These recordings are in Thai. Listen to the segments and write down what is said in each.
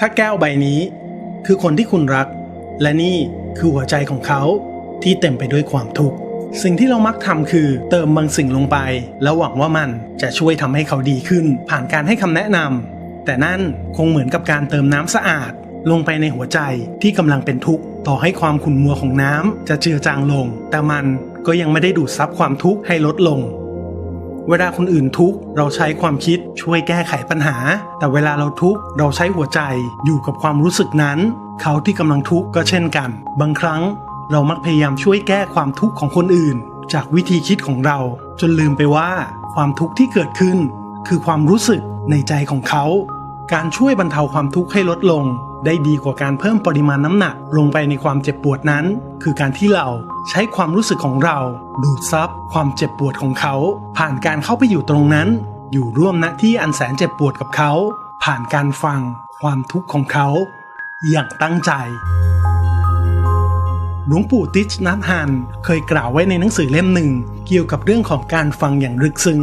ถ้าแก้วใบนี้ คือคนที่คุณรัก และนี่คือหัวใจของเขาที่เต็มไปด้วยความทุกข์สิ่งที่เรามักทำคือเติมบางสิ่งลงไป แล้วหวังว่ามันจะช่วยทำให้เขาดีขึ้น ผ่านการให้คำแนะนำแต่นั่นคงเหมือนกับการเติมน้ำสะอาด ลงไปในหัวใจที่กำลังเป็นทุกข์ต่อให้ความขุ่นมัวของน้ำจะเจือจางลง แต่มันก็ยังไม่ได้ดูดซับความทุกข์ให้ลดลง เวลาคนอื่นทุกข์เราใช้ความคิดช่วยแก้ไขปัญหา แต่เวลาเราทุกข์เราใช้หัวใจอยู่กับความรู้สึกนั้น เขาที่กำลังทุกข์ก็เช่นกัน บางครั้งเรามักพยายามช่วยแก้ความทุกข์ของคนอื่น จากวิธีคิดของเรา จนลืมไปว่า ความทุกข์ที่เกิดขึ้น คือความรู้สึกในใจของเขา การช่วยบรรเทาความทุกข์ให้ลดลง ได้ดีกว่าการเพิ่มปริมาณน้ำหนักลงไปในความเจ็บปวดนั้น คือการที่เราใช้ความรู้สึกของเรา ดูดซับความเจ็บปวดของเขา ผ่านการเข้าไปอยู่ตรงนั้น อยู่ร่วมณที่อันแสนเจ็บปวดกับเขา ผ่านการฟังความทุกข์ของเขา อย่างตั้งใจหลวงปู่ติชนัทฮันเคยกล่าวไว้ในหนังสือเล่มหนึ่ง เกี่ยวกับเรื่องของการฟังอย่างลึกซึ้ง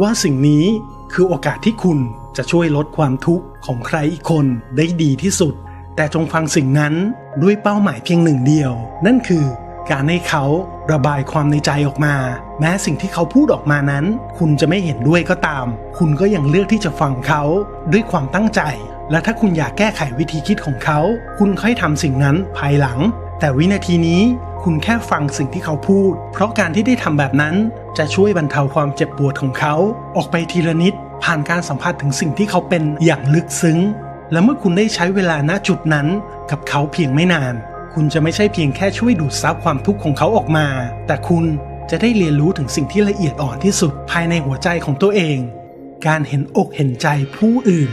ว่าสิ่งนี้คือโอกาสที่คุณ จะช่วยลดความทุกข์ของใครอีกคนได้ดีที่สุด แต่จงฟังสิ่งนั้นด้วยเป้าหมายเพียงหนึ่งเดียว นั่นคือการให้เขาระบายความในใจออกมา แม้สิ่งที่เขาพูดออกมานั้น คุณจะไม่เห็นด้วยก็ตาม คุณก็ยังเลือกที่จะฟังเขาด้วยความตั้งใจ และถ้าคุณอยากแก้ไขวิธีคิดของเขา คุณค่อยทำสิ่งนั้นภายหลัง แต่วินาทีนี้คุณแค่ฟังสิ่งที่เขาพูด เพราะการที่ได้ทำแบบนั้นจะช่วยบรรเทาความเจ็บปวดของเขา ออกไปทีละนิด ผ่านการสัมผัสถึงสิ่งที่เขาเป็นอย่างลึกซึ้ง และเมื่อคุณได้ใช้เวลาณจุดนั้นกับเขาเพียงไม่นาน คุณจะไม่ใช่เพียงแค่ช่วยดูดซับความทุกข์ของเขาออกมา แต่คุณจะได้เรียนรู้ถึงสิ่งที่ละเอียดอ่อนที่สุดภายในหัวใจของตัวเอง การเห็นอกเห็นใจผู้อื่น